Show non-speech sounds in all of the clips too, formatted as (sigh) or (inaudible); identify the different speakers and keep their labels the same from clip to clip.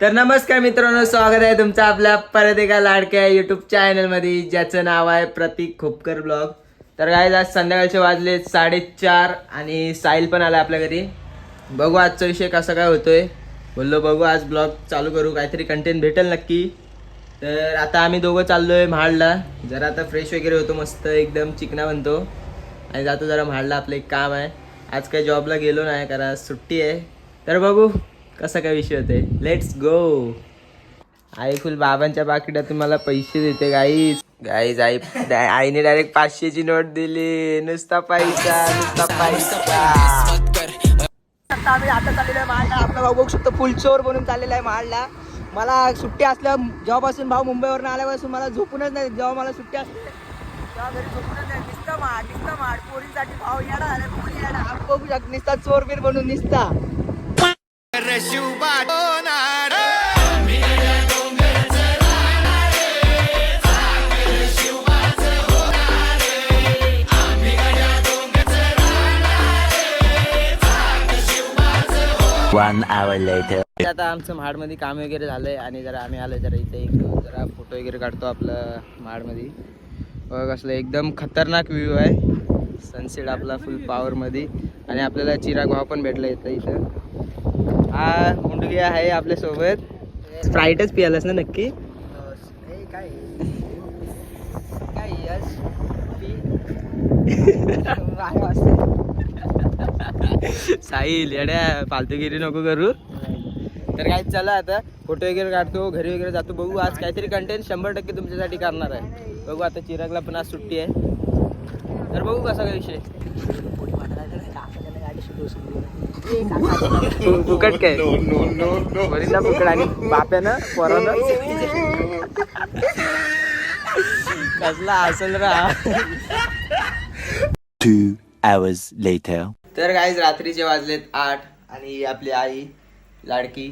Speaker 1: तर नमस्कार मित्रांनो स्वागत आहे तुमचं आपल्या परत एका लाडक्या युट्यूब चॅनलमध्ये ज्याचं नाव आहे प्रतीक खोपकर ब्लॉग तर काय आज संध्याकाळचे वाजले साडेचार आणि साहिल पण आला आपल्या घरी. बघू आजचा विषय कसा काय होतोय. बोललो बघू आज ब्लॉग चालू करू काहीतरी कंटेंट भेटेल नक्की. तर आता आम्ही दोघं चाललोय महाडला. जरा आता फ्रेश वगैरे होतो मस्त एकदम चिकना बनतो. आणि जातो जरा महाडला आपलं एक काम आहे. आज काही जॉबला गेलो नाही कारण सुट्टी आहे. तर बघू. कसा काय विषय होते लेट्स गो आई फुल बाबांच्या पाकिटात मला पैसे देते गाईज गाईज आई आईने डायरेक्ट पाचशेची नोट दिली. नुसता पैसा नुसता पैसा. आता आम्ही आता चाललेलो आहे महाडला आपला भाऊ बघू शकतो फुल चोर बनून चाललेला आहे महाडला मला सुट्टी असल्या जेव्हापासून भाऊ मुंबईवरून आल्यापासून मला झोपूनच नाही जेव्हा मला सुट्टी असते तेव्हा घरी झोपूनच नाही निसता माड निसता माड. भाऊ येणार पोरी बघू शकतो निसता चोर बीर बनून निसता.
Speaker 2: One hour later.
Speaker 1: आता आमचं महाडमध्ये काम वगैरे झालंय आणि जरा आम्ही आलो जरा इथे एक जरा फोटो वगैरे काढतो आपलं महाडमध्ये. बघ असलं एकदम खतरनाक व्ह्यू आहे. सनसेट आपला फुल पॉवरमध्ये आणि आपल्याला चिराग भाव पण भेटला इथं इथं. हा मुंडगी आहे आपल्यासोबत. स्प्राईटच पियालास ना नक्की? काय? साहिल येड्या फालतूगिरी नको करू. तर काय चला आता फोटो वगैरे काढतो घरी वगैरे जातो बघू आज काहीतरी कंटेंट शंभर टक्के तुमच्यासाठी करणार आहे. बघू आता चिरागला पण आज सुट्टी आहे. तर बघू कसा काय विषय. फुकट काय? वरीला फुकट आणि बाप्यानं पोरानं कसला असेल रा
Speaker 2: Two hours later.
Speaker 1: तर काहीच रात्रीचे वाजलेत आठ आणि आपली आई लाडकी.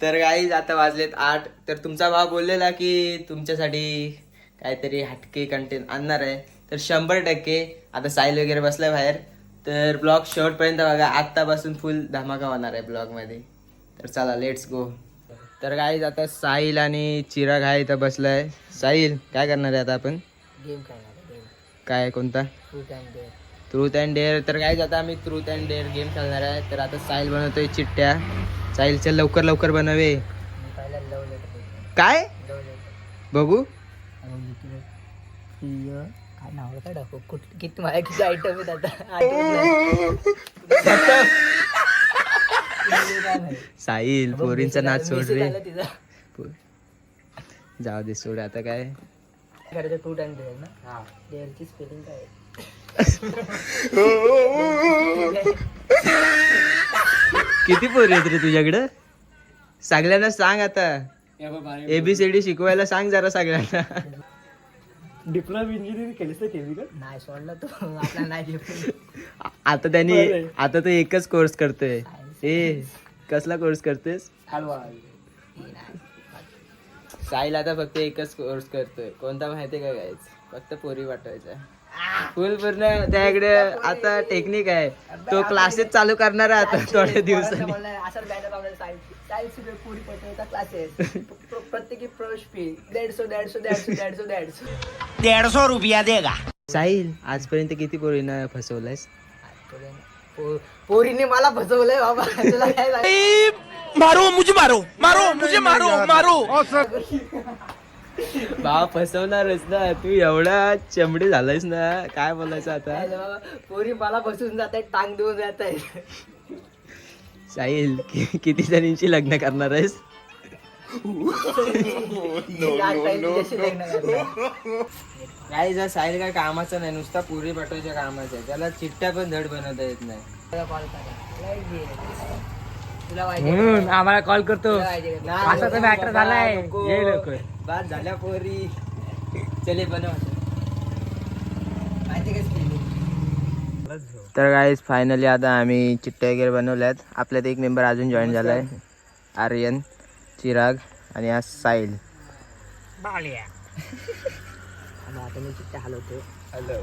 Speaker 1: तर काहीच आता वाजलेत आठ. तर तुमचा भाव बोललेला की तुमच्यासाठी काहीतरी हटके कंटेंट आणणार आहे. तर शंभर टक्के. आता साईल वगैरे बसलाय बाहेर. तर ब्लॉग शेवटपर्यंत बघा. आत्तापासून फुल धमाका होणार आहे ब्लॉगमध्ये. तर चला लेट्स गो तर काहीच आता साहिल आणि चिराग आहे इथं बसलाय. साहिल काय करणार आहे आता आपण?
Speaker 3: गेम खेळणार
Speaker 1: काय कोणता?
Speaker 3: ट्रूथ अँड डेअर
Speaker 1: तर काय आता आम्ही ट्रूथ अँड डेअर गेम खेळणार आहे. तर आता साहिल बनवतोय चिट्ट्या साहिल चल लवकर लवकर बनवे. काय? बघू.
Speaker 3: प्रिय काय टाकू? कुठ किती माझ्या किती आयटम आहेत आता.
Speaker 1: साहिल पोरींचा नाच सोड रे. जाऊ दे सोड आता काय.
Speaker 3: करायचं अँड डेअर ना? डेअरची स्पेलिंग काय?
Speaker 1: किती पोरी आहेत रे तुझ्याकडं? सगळ्यांना सांग आता. एबीसीडी शिकवायला सांग जरा सगळ्यांना.
Speaker 4: डिप्लोमा इंजिनिअरिंग केलीस तर केली का
Speaker 3: नाही सोडला तो. आपला नाही
Speaker 1: आता त्यांनी आता तो एकच कोर्स करतोय. ए कसला कोर्स करतोयस? साहिल आता फक्त एकच कोर्स करतोय. कोणता माहितीये का गायच फक्त पोरी पाठवायचा फुल पूर्ण त्याकडे आता टेक्निक आहे. तो क्लासेस चालू करणार आहे आता थोड्या दिवसांनी. (laughs)
Speaker 3: दीडशे
Speaker 2: रुपया देगा.
Speaker 1: साहिल आजपर्यंत किती पोरींना फसवलंयस?
Speaker 3: पो- पोरीने मला फसवलंय बाबा. (laughs) तुला काय सांगू?
Speaker 2: मारो मुझे मारो मारो मुझे मारो मारो.
Speaker 1: बा फसवणारच ना तू एवढा चमडे झालायस ना काय बोलायचं आता?
Speaker 3: पोरी मला फसवून जात आहेत टांग देऊन जात आहेत.
Speaker 1: साहिल किती जणींची लग्न करणार आहेस? काय जर साहिल काय कामाचं नाही नुसता पुरी पाठवायच्या कामाचं आहे. त्याला चिट्ट्या पण धड बनवता येत नाही.
Speaker 4: म्हणून आम्हाला कॉल करतो? असा तर मॅटर झालाय.
Speaker 1: नको. बाद झाल्या पोरी. चले बनव.
Speaker 3: माहिती?
Speaker 1: तर गाईज फायनली आता आम्ही चिट्ट्या वगैरे बनवल्यात. आपल्यात एक मेंबर अजून जॉईन झालाय. आर्यन चिराग आणि आज साहिल.
Speaker 3: आता मी चिट्ट्या हलवतो
Speaker 1: हॅलो.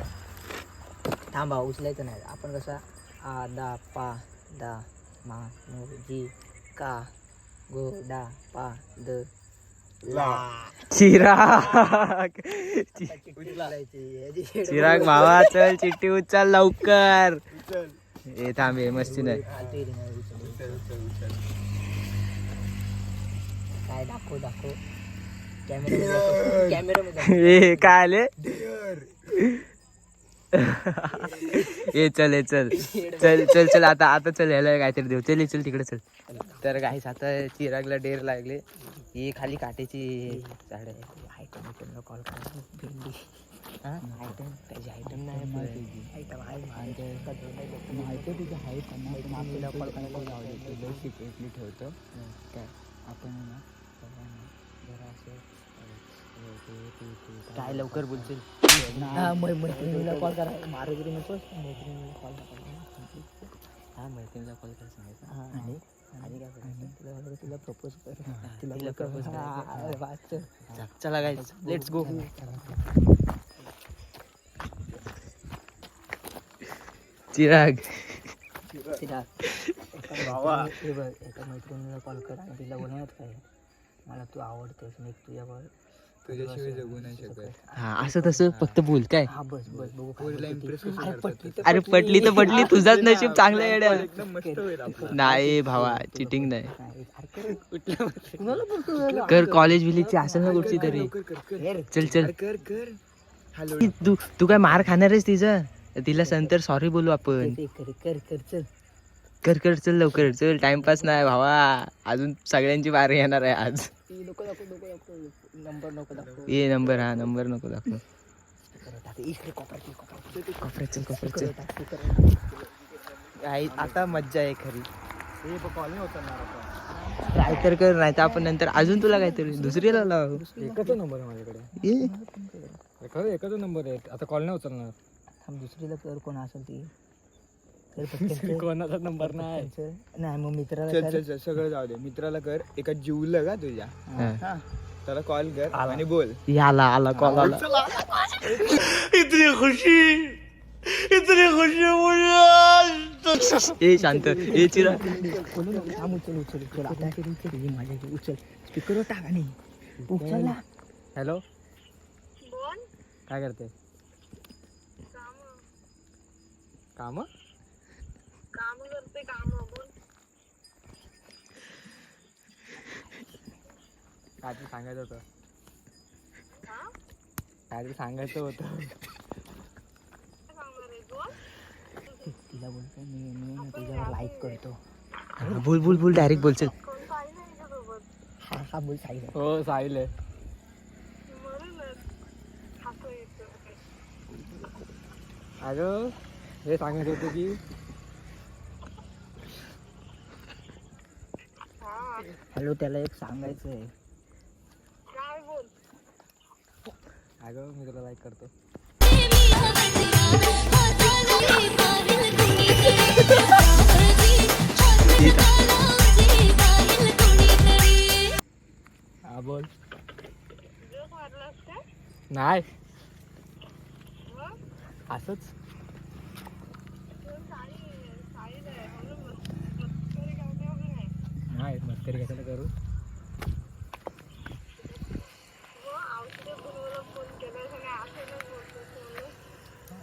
Speaker 3: थांबा उचलायचं नाही. आपण कसा? आ दा पा दा मा नो जी का गो डा पा द
Speaker 1: चिराग. चिराग भावा चल चिठ्ठी उचल लवकर. हे थांब हे मस्ती नाही.
Speaker 3: काय दाखव दाखव. कॅमेरा
Speaker 1: काय आले? ए चल ए चल. चल चल चल आता आता चल ह्याला काहीतरी देऊ. चल ए, चल तिकडे चल. तर काहीच आता चिरागला डेर लागले. ही खाली काटेची झाड आहे
Speaker 3: आयटम कॉल करा. भेंडी.
Speaker 1: आयटम त्याची आयटम नाही पण.
Speaker 3: आयटम आहे. माहिती तुझं आहे पण आपल्याला कॉल करायला
Speaker 1: ठेवतो
Speaker 3: काय आपण
Speaker 1: काय लवकर बोलशील?
Speaker 3: हा, मै- मैत्रिणीला कॉल करा. मारुती नकोस मैत्रिणीला कॉल करा.
Speaker 1: हा मैत्रिणीला कॉल कर सांगायचं.
Speaker 3: हा, आणि आणि? काय करायचं तुला तिला प्रपोज कर.
Speaker 1: तिला
Speaker 3: प्रपोज
Speaker 1: करायचं. चला. काय लेट्स गो चिराग.
Speaker 3: एका हे बघ एका मैत्रिणीला कॉल कर आणि तिला बोलणार काय? मला तू आवडतेस. मी तुझ्यावर तुझ्याशिवाय जगू नाही शकत.
Speaker 1: हा असं तसं फक्त बोल. काय?
Speaker 3: हा बस बस बघू काय बोलते ती. अरे पटली तर
Speaker 1: अरे पटली तर पटली. तुझाच नशीब चांगलं येड्या. (laughs) नाही भावा चिटिंग नाही.
Speaker 3: नाही, अरे कर. कुणाला बोलतो
Speaker 1: कर कॉलेज विलेजची असेल ना कुठची तरी.
Speaker 3: कर.
Speaker 1: चल चल. तू तू काय मार खाणार आहेस तिचं? तिला नंतर सॉरी बोलू आपण.
Speaker 3: ते कर कर कर चल.
Speaker 1: कर कर चल लवकर. चल टाइमपास नाही भावा. अजून सगळ्यांची बारी येणार आहे आज.
Speaker 3: नको दाखव नको दाखव. नंबर नको दाखव.
Speaker 1: ये नंबर हा नंबर नको दाखव. आता मज्जा आहे खरी.
Speaker 4: कॉल नाही उचलणार आता.
Speaker 1: ट्राय तर कर नाही तर आपण नंतर अजून तुला काहीतरी दुसरीला लाव.
Speaker 4: एकच नंबर आहे माझ्याकडे. खरं एकच नंबर आहे. आता कॉल नाही उचलणार.
Speaker 3: थांब दुसरीला कर कोण असेल ती? कर पटकन (laughs) कर.
Speaker 4: कोणाचा नंबर नाही.
Speaker 3: चल. नाही मग मित्राला
Speaker 5: चल
Speaker 3: कर.
Speaker 5: चल चल सगळं जाऊ दे. मित्राला कर. एका जीवलं का तुझ्या?
Speaker 1: हा.
Speaker 5: त्याला कॉल कर आणि बोल.
Speaker 1: ये आला आला. कॉल आला.
Speaker 2: इतनी खुशी. इतनी खुशी मुझे (laughs)
Speaker 1: ए शांत. ए चिरा.
Speaker 3: बोलू नको. थांब उचल उचल उचल. आता उचल ही माझ्या इथे उचल. स्पीकरवर टाक आणि उचलला
Speaker 4: हॅलो काय करते? काम? काय ते सांगायचं होतं. काय ते सांगायचं होतं.
Speaker 3: तिला बोलतो मी मी ना तुझ्यावर लाईक करतो.
Speaker 1: बोल बोल बोल डायरेक्ट बोल चल
Speaker 3: हा हा बोल साई
Speaker 4: हो साहिल आहे. अगं हे सांगायचं होतं की
Speaker 3: हॅलो त्याला एक सांगायचं आहे
Speaker 4: अगं मी तुला लाईक करतो. हा बोल. नाही. असंच. नाही मस्करी कशाला करू?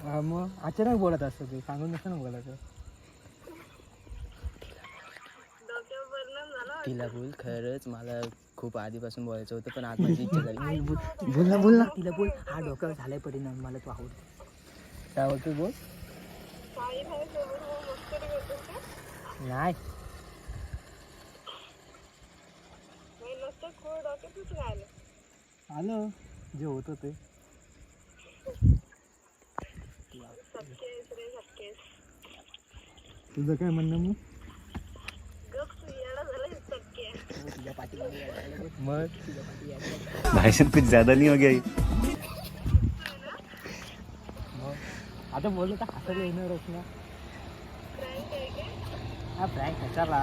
Speaker 4: हा, मग अचानक बोलत असतं ते सांगून नसतं ना बोलायचं.
Speaker 1: तिला बोल खरंच मला खूप आधीपासून बोलायचं होतं पण आज माझी इच्छा झाली. बोल बोल ना बोल ना.
Speaker 3: तिला बोल. हा डोक्यावर झालाय परिणाम मला तू आवडते.
Speaker 4: काय बोलतो बोल.
Speaker 3: नाही
Speaker 4: आलं जे होतं ते. तुझं काय म्हणणं मग? मग?
Speaker 6: भाई साहब कुछ ज्यादा नहीं हो गया ये?
Speaker 4: आता बोललो तर हसायला येणारच ना. हा प्रँक कशाला?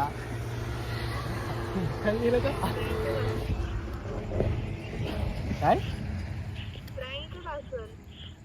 Speaker 4: काय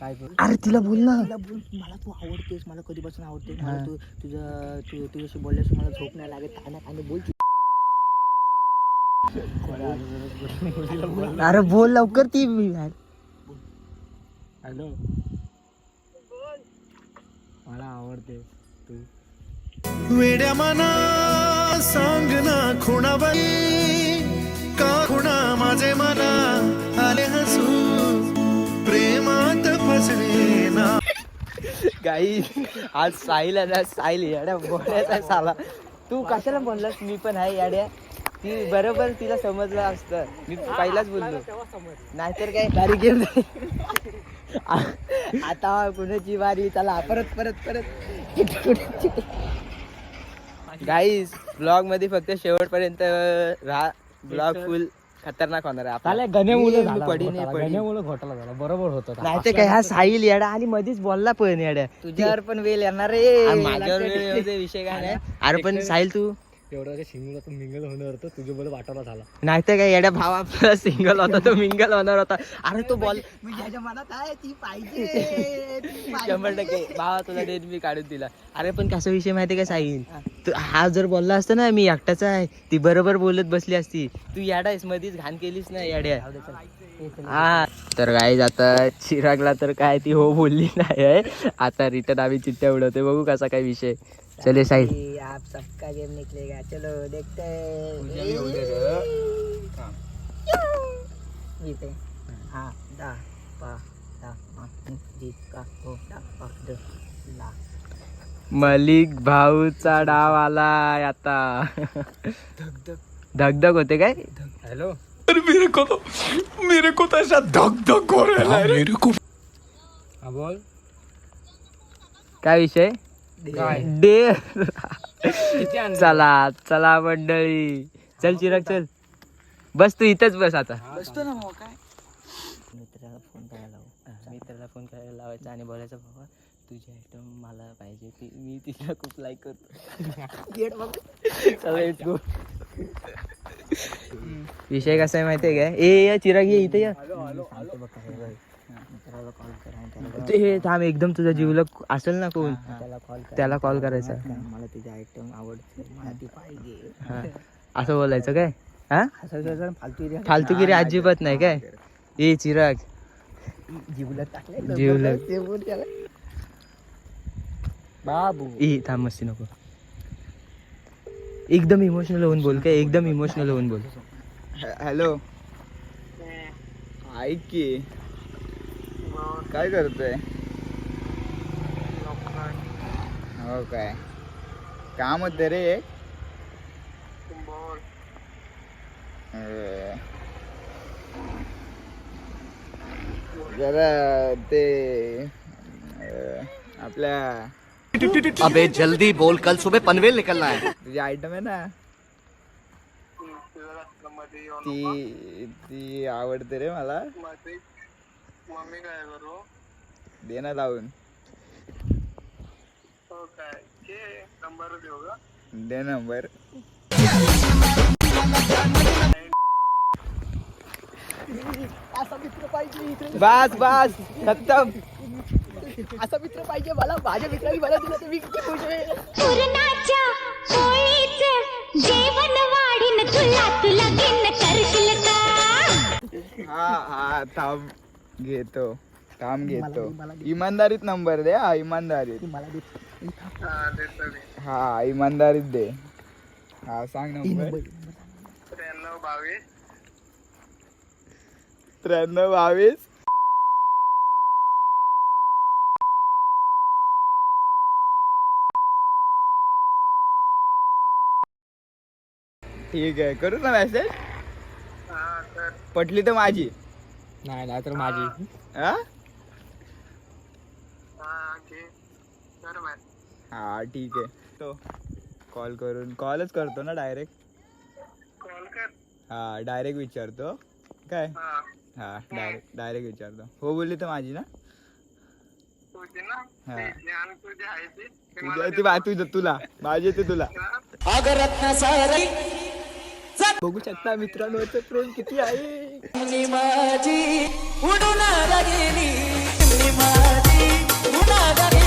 Speaker 4: काय करू?
Speaker 3: अरे तिला बोल ना. तिला बोल. मला तू आवडतेस मला कधीपासून आवडते मला तू तुझं तू तुझ्याशी बोलल्यास मला झोप नाही लागत. काय नाही बोल अरे बोल लवकर ती.
Speaker 4: हॅलो. मला आवडते तू.
Speaker 2: वेड्या मना सांग ना खुणाबाई. का खुणा माझे मना?
Speaker 1: गाई आज साहिल आहे ना साहिल याड्या बोलायचा साला. तू कशाला बोललास? मी पण आहे याड्या. ती बरोबर तिला समजलं असतं. मी पहिलाच बोललो. नाहीतर काय? बारी गेम आता कुणाची वारी चला परत परत परत. गाईज ब्लॉगमध्ये फक्त शेवटपर्यंत राहा. ब्लॉग फुल खतरनाक होणार आहे
Speaker 4: त्याला
Speaker 1: आपला.
Speaker 4: गण्यामुळे
Speaker 1: मी
Speaker 4: झाला
Speaker 1: पडी
Speaker 4: घोटाळा. गण्यामुळे झाला बरोबर होतं
Speaker 1: नाही तर काय हा साहिल येडा आणि मध्येच बोलला पण येड्या
Speaker 3: तुझ्यावर पण वेळ येणार रे
Speaker 1: माझ्यावर वेळ येऊ दे, विषय काय नाही. अरे पण साहिल तू
Speaker 4: तेवढं सिंगल तो मिंगल होणार होतं तुझ्या बरोबर वाटायला झाला.
Speaker 1: नाहीतर काय येड्या भाव आपला सिंगल होता तो मिंगल होणार होता. अरे तो बॉल.
Speaker 3: मी ज्याच्या मनात आहे ती पाहिजे.
Speaker 1: शंभर टक्के. भावा तुला डेट मी काढून दिला. अरे पण कसा विषय माहिती का साहिल? तू हा जर बोलला असता ना मी एकटाचा आहे. ती बरोबर बोलत बसली असती. तू याडायस मधीच घाण केलीस ना याड्या. हा तर काय आता चिरागला तर काय ती हो बोलली नाही आहे. आता रिटर्न आम्ही चिठ्ठ्या उडवते बघू कसा काय विषय. चले साहिल।
Speaker 3: आप सबका गेम निकलेगा। चलो देखते हैं। हा। दा पा दा मा जी का हो दा पा द ला।
Speaker 1: मलिक भाऊचा डाव आलाय आता. धगधग होते काय?
Speaker 4: हॅलो.
Speaker 2: मेरे को तो मेरे को तो ऐसा धक धक हो रहा है. मेरे को
Speaker 4: हा बोल.
Speaker 1: काय विषय?
Speaker 4: काय?
Speaker 1: डे.
Speaker 4: किती आणलं?
Speaker 1: चला चला मंडळी. चल चिराग चल. बस तू इथंच बस आता.
Speaker 3: मित्राला फोन करायला लावू.
Speaker 1: मित्राला फोन करायला लावायचा आणि बोलायचं बाबा तुझी आयटम मला पाहिजे ती मी तिला खूप लाईक करतो.
Speaker 3: गेट बघ
Speaker 1: चला let's go. विषय कसा आहे माहितीये काय? ए या चिराग ये इथे या.
Speaker 3: मित्राला कॉल करा आणि त्याला
Speaker 1: ते हे थांब एकदम तुझा जीवला असेल ना कोण?
Speaker 3: त्याला कॉल करा.
Speaker 1: त्याला कॉल करायचा.
Speaker 3: मला तुझी आयटम आवडते मला ती पाहिजे.
Speaker 1: हा. असं बोलायचं काय? हा?
Speaker 3: जर फालतू रे
Speaker 1: फालतूगिरी अजिबात नाही काय? ए चिराग.
Speaker 3: जीवला टाकले
Speaker 1: जीवला. (laughs)
Speaker 3: ते बोल त्याला. बाबू.
Speaker 1: ए थांब मस्ती नको. एकदम इमोशनल होऊन बोल काय? एकदम इमोशनल होऊन बोल.
Speaker 5: हॅलो. ऐक की. काय करतोय? हो काय? काम होतं रे जरा ते आपल्या
Speaker 6: अबे जल्दी बोल कल सुबह पनवेल निकलना है।
Speaker 5: तुझी आयटम आहे ना? ती ती आवडते रे मला. दे ना लावून. दे नंबर.
Speaker 1: बस बस खतम
Speaker 3: असा मित्र पाहिजे मला माझ्या मित्राने मला दिला तर मी किती खुश आहे
Speaker 7: पुरणाच्या पोळीचं जेवण वाढीन तुला तू लगीन करशील का?
Speaker 5: हा हा थांब. घेतो थांब घेतो. इमानदारीत नंबर दे हा इमानदारीत.
Speaker 3: मला दे
Speaker 5: हा इमानदारीत दे. हा सांग नंबर. त्र्याण्णव बावीस. ठीक आहे करू ना मेसेज पटली तर माझी.
Speaker 4: नाही नाही तर माझी.
Speaker 5: हा? हा ठीक. आहे. तो कॉल करून कॉलच करतो ना डायरेक्ट हा डायरेक्ट विचारतो. काय? हा. डायरेक्ट डायरेक्ट विचारतो. हो बोलली तर माझी ना? हा. तुझी ती. बा तुझं तुला. माझी येते तुला. बघू शकता मित्रांनो ते प्रेम किती आहे?
Speaker 3: माझी उडून गेली. माझी उडून गेली.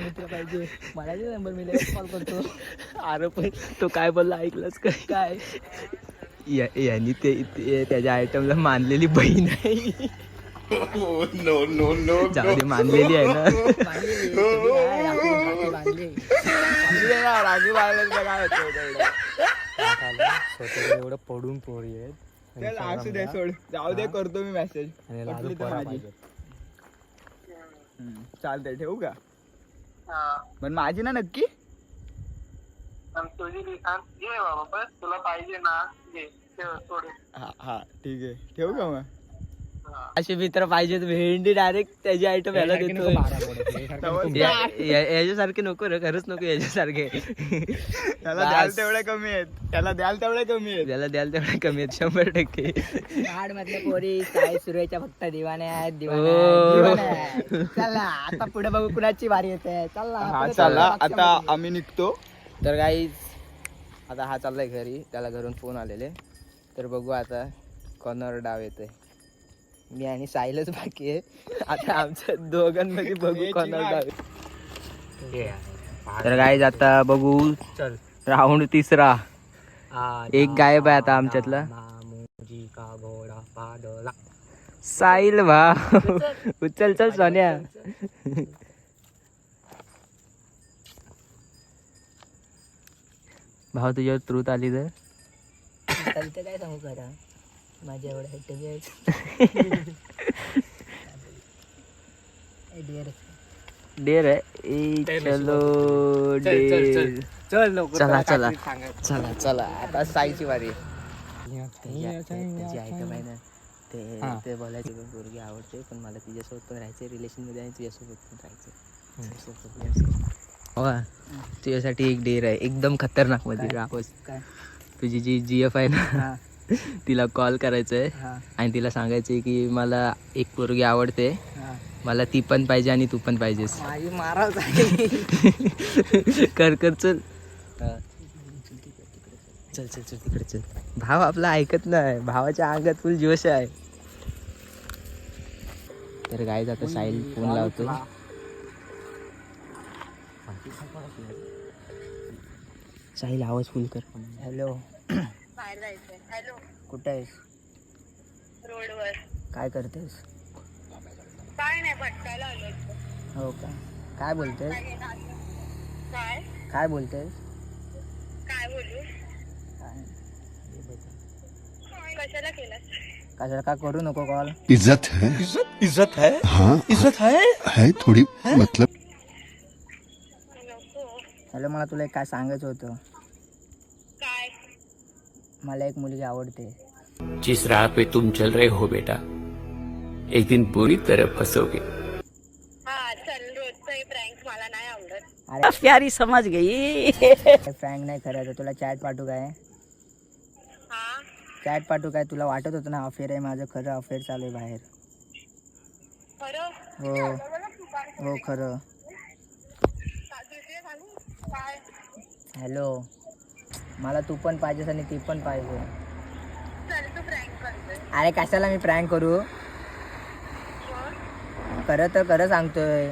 Speaker 3: मित्र पाहिजे. मला जे नंबर मी लगेच कॉल करतो.
Speaker 1: अरे पण तो काय बोलला ऐकलंच काय?
Speaker 3: काय?
Speaker 1: या- यांनी ते ते- त्याच्या आयटमला मानलेली बहीण आहे. जाऊ दे मानलेली आहे ना.
Speaker 3: बांधलेली. सगळी आहे,
Speaker 5: ना काय होतं तेवढं.
Speaker 4: स्वतः एवढं पडून पोरी आहेत.
Speaker 5: चल असू दे सोड. जाऊ दे करतो मी मेसेज माझी. चालतंय ठेवू का? पण माझी ना नक्की?
Speaker 8: तुझी घे बाबा बस तुला पाहिजे ना घे सोड
Speaker 5: हा हा ठीक आहे. ठेवू का मग?
Speaker 1: असे मित्र पाहिजेत भेंडी डायरेक्ट त्याची आयटम याला (laughs) या- याच्यासारखे नको रे खरंच नको याच्यासारखे.
Speaker 5: त्याला द्याल तेवढे कमी आहेत. त्याला द्याल तेवढे कमी आहेत.
Speaker 1: ज्याला द्याल तेवढे कमी आहेत शंभर टक्के.
Speaker 3: आड मधल्या पोरी साई सुरेच्या फक्त दिवाने आहेत दिवाने. चला आता पुढे बघू कुणाची बारी येते. चला
Speaker 5: हा चला. आता आम्ही निघतो.
Speaker 1: तर गाईज आता हा चाललाय घरी. त्याला घरून फोन आलेले. तर बघू आता कॉर्नर डाव येतोय. मी आणि साहिलच बाकी आहे. आता आमच्या दोघांमध्ये (laughs) बघू डाव. तर गाईज आता बघू
Speaker 4: चल.
Speaker 1: राऊंड तिसरा. एक गायब आहे आता आमच्यातला.
Speaker 4: मामुजी का घोडा पाडला.
Speaker 1: साहिल भा उचल. चल सोन्या. भाव तुझ्यावर त्रुत आली तर?
Speaker 3: चालतं काय सांगू करा माझ्या एवढ्या हट्ट घ्यायचं
Speaker 1: डेर (laughs) आहे. चलो डेर
Speaker 4: चल लवकर
Speaker 1: चला चला. चला चला. आता साईची वारी आहे. त्याची आहे. ते
Speaker 4: हा.
Speaker 1: ते बोलायचे पण पोरगी आवडते पण मला तिच्यासोबत पण राहायचं रिलेशनमध्ये आणि तुझ्यासोबत पण राहायचं हो? तुझ्यासाठी एक डेर आहे. एकदम
Speaker 3: खतरनाकमध्ये
Speaker 1: तुझी जी जी एफ आहे ना (laughs) तिला कॉल करायचं आहे आणि तिला सांगायचं आहे की मला एक पोरगी आवडते. मला ती पण पाहिजे आणि तू पण पाहिजेस. (laughs) कर कर चल. चल चल चल तिकडे चल. भाव आपला ऐकत नाही. भावाच्या अंगात फुल जोश आहे. तर गाय आता साहिल फोन लावतो साहिल आवाज फुल कर.
Speaker 3: हॅलो
Speaker 7: बाहेर जायचंय. हॅलो.
Speaker 3: कुठे आहेस?
Speaker 7: रोडवर.
Speaker 3: काय करतेस?
Speaker 7: काय नाही भटकायला आलो.
Speaker 3: हो का? काय बोलतेस?
Speaker 7: काय
Speaker 3: काय? बोलतेस?
Speaker 7: काय बोलू?
Speaker 3: काय
Speaker 7: कशाला केलास?
Speaker 3: कशाला का करू नको कॉल?
Speaker 2: इज्जत है? इज्जत? इज्जत है? हाँ। इज्जत है? है थोड़ी मतलब।
Speaker 7: नको.
Speaker 3: हॅलो मला तुला एक काय सांगायचं होतं? मला एक मुलगी आवडते.
Speaker 9: जिस राह पे तुम चल रहे हो बेटा एक दिन पूरी तरह फंसोगे.
Speaker 7: हा चल रोजचं हे प्रँक मला नाही आवडत.
Speaker 3: अरे
Speaker 1: प्यारी समज गई.
Speaker 3: फ्रँक नाही करायचं तुला चॅट पाठवू काय?
Speaker 7: हा.
Speaker 3: चॅट पाठवू काय? तुला वाटत होतं ना अफेअर आहे माझं खरं अफेअर चालू आहे बाहेर.
Speaker 7: खरं?
Speaker 3: हो हो खरं.
Speaker 7: दुसरे सांगू काय?
Speaker 3: हॅलो मला तू पण पाहिजेस आणि ती पण पाहिजे.
Speaker 7: चल तू प्रँक करतोय
Speaker 3: अरे कशाला मी प्रँक करू? खरं तर खरं सांगतोय.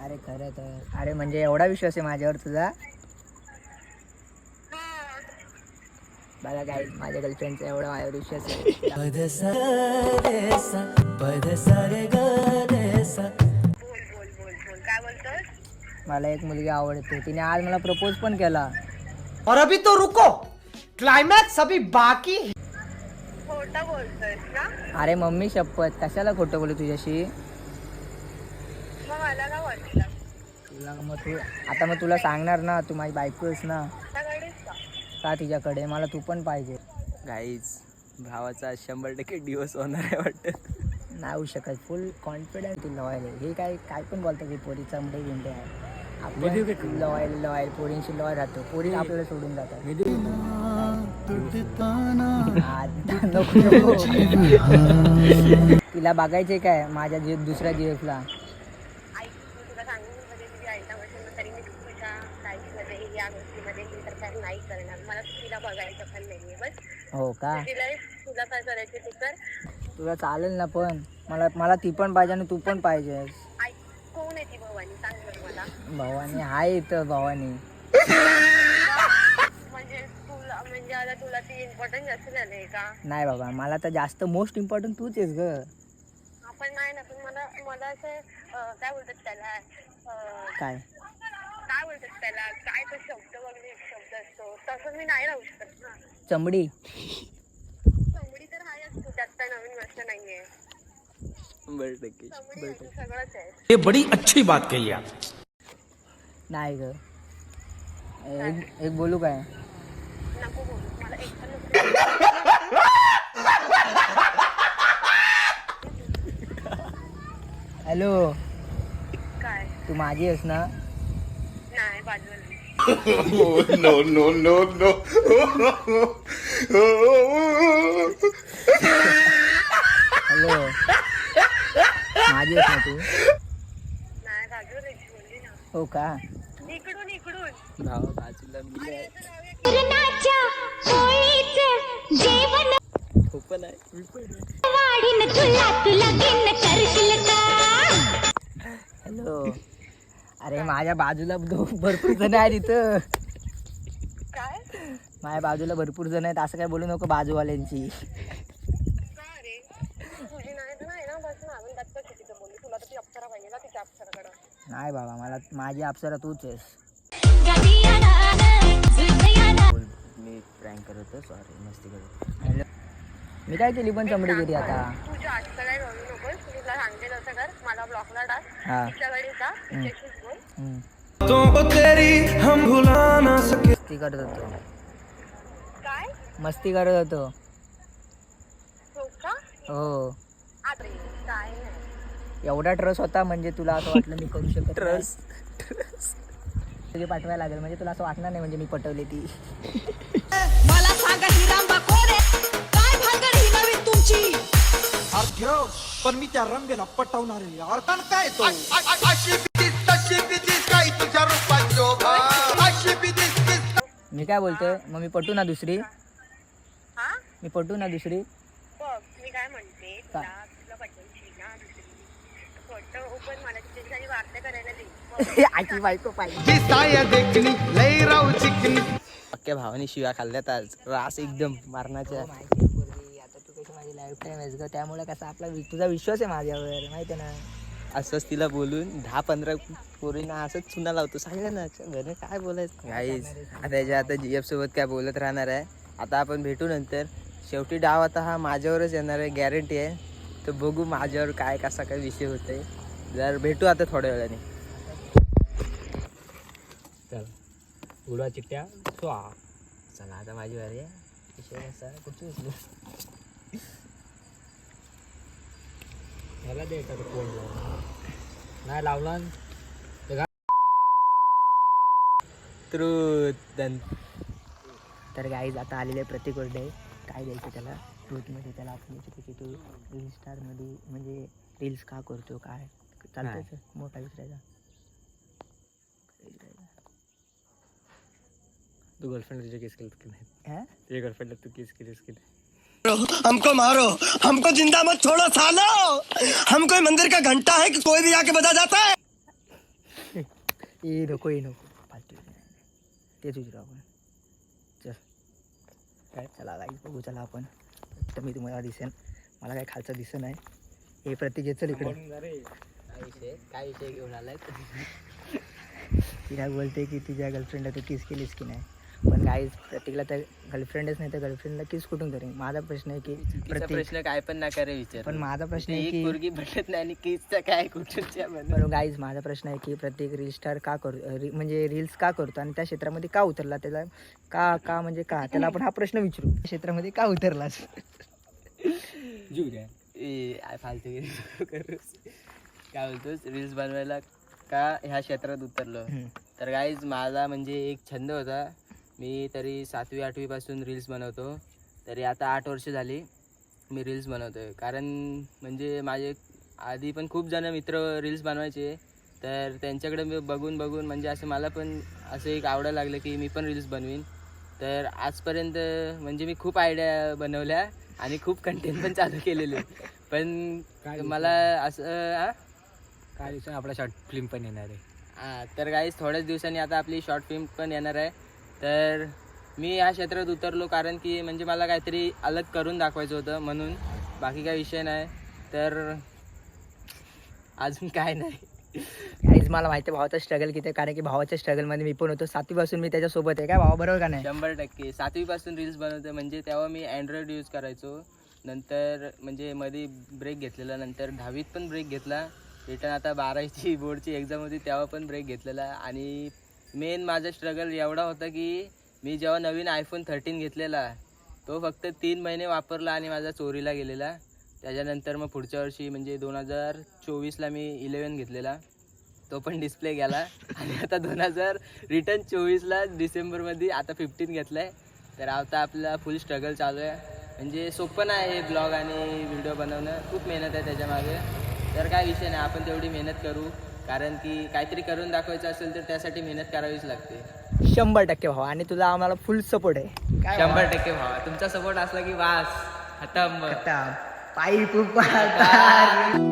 Speaker 3: अरे खरं तर. अरे म्हणजे एवढा विश्वास आहे माझ्यावर तुझा? बघा काय माझ्या गर्लफ्रेंडचा एवढा माझ्यावर विश्वास आहे. मला एक मुलगी आवडते. तिने आज मला प्रपोज पण केला.
Speaker 10: और अभी तो रुको. क्लाइमैक्स अभी बाकी है.
Speaker 7: खोटं बोलतोयस ना
Speaker 3: अरे मम्मी शपथ. कशाला खोटं बोलू तुझ्याशी?
Speaker 7: मग मला का वाटलं
Speaker 3: तुला मग तू आता मग तुला सांगणार ना तू माझी बायको आहेस ना.
Speaker 7: का?
Speaker 3: तिच्याकडे? मला तू पण पाहिजे.
Speaker 1: गाईज भावाचा शंभर टक्के दिवस होणार आहे वाटतं.
Speaker 3: नाही होऊ शकत. फुल कॉन्फिडन्स ती लवायला हे काय काय पण बोलतो की पोरी चमडे बिंडे आहे. आपण लवायला लवायला पोरींशी लवाय राहतो. पोरी आपल्याला सोडून जातात. हा, (laughs) नको तिला बघायचे काय? माझ्या जी दुसऱ्या जीएफला. हो का?
Speaker 7: तिला तुला काय करायचं ते कर.
Speaker 3: तुला चालेल ना पण. मला मला ती पण पाहिजे आणि तू पण पाहिजे
Speaker 7: आई कोण आहे ती भवानी? सांग बरं मला.
Speaker 3: भवानी आहे इथं भवानी.
Speaker 7: म्हणजे तुला म्हणजे आता तुला ती इम्पॉर्टंट जास्त झाली का?
Speaker 3: नाही बाबा मला तर जास्त मोस्ट इम्पॉर्टंट तूच आहेस ग.
Speaker 7: आपण नाही ना पण मला मला असं अं, काय बोलतात त्याला? अं,
Speaker 3: काय?
Speaker 7: काय बोलतात त्याला? काय तो शब्द वगैरे एक शब्द असतो. तसं मी नाही राहू शकत ना.
Speaker 3: चमडी.
Speaker 7: त्यात काय नवीन गोष्ट नाहीये.
Speaker 1: टक्के
Speaker 7: सगळंच आहे.
Speaker 2: ये बड़ी अच्छी बात कही आप.
Speaker 3: नाही ग. एक एक बोलू काय?
Speaker 7: नको बोलू मला एक पण नको.
Speaker 3: हॅलो.
Speaker 7: काय?
Speaker 3: तू माझी आहेस ना?
Speaker 7: नाही बाजूला
Speaker 2: no no no no
Speaker 3: hello. माझी आहेस ना तू.
Speaker 7: नाही बाजूला बोलली ना.
Speaker 3: हो का?
Speaker 7: इकडून इकडून.
Speaker 1: भावा बाजूला मी आहे. तो पण आहे मी पण आहे.
Speaker 3: हॅलो. अरे माझ्या बाजूला दो- भरपूर जण आहेत इथं.
Speaker 7: काय
Speaker 3: माझ्या बाजूला भरपूर जण आहेत असं काय बोलू नको बाजूवाल्यांची.
Speaker 7: नाही
Speaker 3: बाबा मला माझी अप्सरा तूच आहेस.
Speaker 1: मी प्रँक करत होतो सॉरी मस्ती करत
Speaker 3: हॅलो. मी काय केली पण चमडी गेली आता?
Speaker 7: तुझ्या आजचं काय बोलू नकोस मी तुला सांगते तसं कर मला ब्लॉकला टाक
Speaker 3: हा.
Speaker 7: तिच्याकडे जा तिच्याशीच बोल
Speaker 3: हम्म.
Speaker 2: तो तेरी हम भुला ना सके.
Speaker 3: मस्ती करत होतो. मस्ती करत होतो.
Speaker 7: हो का?
Speaker 3: हो.
Speaker 7: अरे काय नाही.
Speaker 3: एवढा ट्रस होता म्हणजे तुला असं वाटलं मी करू शकत ट्रस तुझे पाठवायला लागेल म्हणजे तुला असं वाटणार नाही म्हणजे मी पटवली ती.
Speaker 10: मला सांगा ही रामबा कोण आहे काय भानगड ही नवीन तुमची?
Speaker 4: पण मी त्या रंगेला पटवणार आहे. पण काय तो?
Speaker 3: मी काय बोलतोय? मग मी पटू ना दुसरी?
Speaker 7: हा
Speaker 3: मी पटू ना दुसरी.
Speaker 7: बघ मी काय म्हणते तुला तुला पटवायची ना दुसरी? फोटो ओपन मला तिच्यासाठी वार्ता करायला दे. (laughs)
Speaker 3: आईची बायको पाहिजे.
Speaker 1: अख्ख्या भावाने शिव्या खाल्ल्यात आज. रास एकदम मारण्याच्या
Speaker 3: माहिती आहे पूर्वी आता तू कशी माझी लाईफ टाईम आहेस ग. त्यामुळे कसा आपला तुझा विश्वास आहे माझ्यावर माहिती आहे ना?
Speaker 1: असंच तिला बोलून दहा पंधरा पोरींना असंच चुना लावतो. सांगितलं ना घरी काय बोलायचं? आता याच्या आता जी एफ सोबत काय बोलत राहणार आहे? आता आपण भेटू नंतर. शेवटी डाव आता हा माझ्यावरच येणार आहे गॅरंटी आहे. तर बघू माझ्यावर काय कसा काय विषय होतोय. जर भेटू आता थोड्या वेळाने.
Speaker 4: चल. उडवा चिट्ट्या स्वा
Speaker 1: चला आता माझी वारी आहे. विषय कसा कुठे उचलू?
Speaker 4: ह्याला दे एखादं फोन नाही लावला.
Speaker 3: तर गाईज आता आलेले प्रत्येक वर्ड आहे काय द्यायचं त्याला? ट्रूथमध्ये त्याला आपण विचारायचं तू रील स्टारमध्ये म्हणजे रील्स का करतो काय? चालतंय मोठा विचारायचा
Speaker 4: तू गर्लफ्रेंड तुझे केस केलं की नाही?
Speaker 3: हा?
Speaker 4: तुझ्या गर्लफ्रेंडला तू केस केलीस की नाही?
Speaker 6: हमको मारो हमको ज़िंदा मत छोड़ो सालो! हम कोई मंदिर का घंटा है कि कोई भी आके बजा जाता है? (laughs)
Speaker 3: ए नको ए नको फालतू. तेच आपण चल। काय? चला गाई बघू चला आपण. तर मी तुम्हाला दिसेन. मला काय खालचं दिसत नाही. हे प्रत्येक चल इकडे.
Speaker 1: काय विषय? काय विषय घेऊन आलाय? (laughs)
Speaker 3: तिला बोलते की तुझ्या गर्लफ्रेंडला तू किस केलीस की नाही? पण गाईज प्रत्येकला तर गर्लफ्रेंडच नाही तर गर्लफ्रेंडला किस कुठून करेन? माझा प्रश्न आहे की प्रत्येक
Speaker 1: प्रश्न काय पण नका रे विचार
Speaker 3: पण माझा प्रश्न आहे
Speaker 1: एक
Speaker 3: की
Speaker 1: पोरगी भेटत नाही आणि किसचा काय
Speaker 3: बरोबर. गाईज माझा प्रश्न आहे की प्रत्येक रील स्टार का कर म्हणजे रील्स का करतो आणि त्या क्षेत्रामध्ये का उतरला? त्याला का का म्हणजे का? त्याला आपण हा प्रश्न विचारू. त्या क्षेत्रामध्ये का
Speaker 1: आय फालतू काय बोलतोस? रील्स बनवायला का ह्या क्षेत्रात उतरलो. तर गाईज माझा म्हणजे एक छंद होता. मी तरी सातवी आठवीपासून रील्स बनवतो. तरी आता आठ वर्ष झाली मी रील्स बनवतोय. कारण म्हणजे माझे आधी पण खूप जण मित्र रील्स बनवायचे. तर त्यांच्याकडे मी बघून बघून म्हणजे असं मला पण असं एक आवडायला लागलं की मी पण रील्स बनवीन. तर आजपर्यंत म्हणजे मी खूप आयडिया बनवल्या आणि खूप कंटेंट पण चालू केलेले. पण मला असं?
Speaker 5: काय दिवसांनी आपला शॉर्ट फिल्म पण येणार आहे.
Speaker 1: हा, तर काहीच थोड्याच दिवसांनी आता आपली शॉर्ट फिल्म पण येणार आहे. तर मी ह्या क्षेत्रात उतरलो कारण की म्हणजे मला काहीतरी अलग करून दाखवायचं होतं म्हणून. बाकी काही विषय नाही. तर अजून काय नाही.
Speaker 3: गाईज मला माहिती आहे भावाचा स्ट्रगल किती आहे, कारण की भावाच्या स्ट्रगलमध्ये मी पण होतो. सातवीपासून मी त्याच्यासोबत आहे काय भावा? बरोबर का नाही?
Speaker 1: शंभर टक्के. सातवीपासून रील्स बनवतो म्हणजे तेव्हा मी अँड्रॉइड यूज करायचो. नंतर म्हणजे मध्ये ब्रेक घेतलेला नंतर दहावीत पण ब्रेक घेतला. रिटर्न आता बारावीची (laughs) बोर्डची एक्झाम होती तेव्हा पण ब्रेक घेतलेला. आणि मेन माझा स्ट्रगल एवढा होता की मी जेव्हा नवीन आयफोन थर्टीन घेतलेला तो फक्त तीन महिने वापरला आणि माझा चोरीला गेलेला. त्याच्यानंतर मग पुढच्या वर्षी म्हणजे दोन हजार चोवीसला मी इलेवन घेतलेला. तो पण डिस्प्ले गेला. (laughs) आणि आता दोन हजार रिटर्न चोवीसला डिसेंबरमध्ये आता फिफ्टीन घेतला आहे तर आता आपला फुल स्ट्रगल चालू आहे. म्हणजे सोपं नाही आहे ब्लॉग आणि व्हिडिओ बनवणं. खूप मेहनत आहे त्याच्यामागे. तर काय विषय नाही आपण तेवढी मेहनत करू. कारण की काहीतरी करून दाखवायचं असेल तर त्यासाठी मेहनत करावीच लागते.
Speaker 3: शंभर टक्के भावा आणि तुला आम्हाला फुल सपोर्ट आहे.
Speaker 1: शंभर टक्के व्हावा तुमचा सपोर्ट असला की वास खतम.
Speaker 3: आता पायी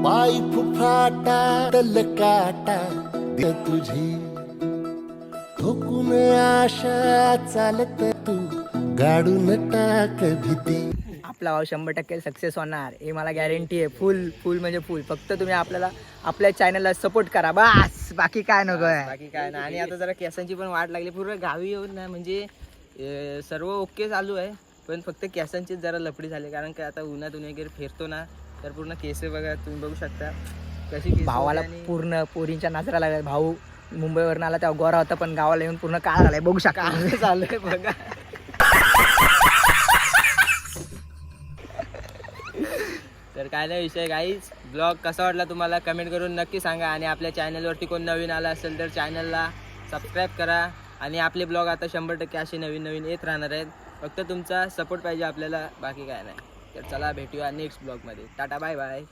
Speaker 6: पाय फुफाटा तल काटा. दे तुझी ठोकून आशा चालत तू. गाडून टाक भीती.
Speaker 3: आपला भाव शंभर टक्के सक्सेस होणार. हे मला गॅरंटी आहे. फुल फुल म्हणजे फुल फक्त तुम्ही आपल्याला आपल्या चॅनलला सपोर्ट करा. बस. बाकी काय नको आहे.
Speaker 1: बाकी काय नाही. आणि आता जरा केसांची पण वाट लागली. पूर्ण गावी येऊन ना म्हणजे अं, सर्व ओके चालू आहे. पण फक्त केसांचीच जरा लफडी झाली. कारण की आता उन्हातून वगैरे फिरतो ना तर पूर्ण केस बघा तुम्ही बघू शकता. कशी केस
Speaker 3: भावाला
Speaker 1: आणि
Speaker 3: पूर्ण पोरींच्या नजरा लागल्या भाऊ मुंबईवरून आला तेव्हा गोरा होता पण गावाला येऊन पूर्ण काळ झालाय. बघू शकता.
Speaker 1: काय चालू आहे बघा. तर काय नाही विषय गाईज ब्लॉग कसा वाटला तुम्हाला कमेंट करून नक्की सांगा आणि आपल्या चॅनलवरती कोण नवीन आला असेल तर चॅनलला सबस्क्राईब करा आणि आपले ब्लॉग आता शंभर टक्के असे नवीन नवीन येत राहणार आहेत. फक्त तुमचा सपोर्ट पाहिजे आपल्याला बाकी काय नाही. तर चला भेटूया नेक्स्ट ब्लॉगमध्ये टाटा बाय बाय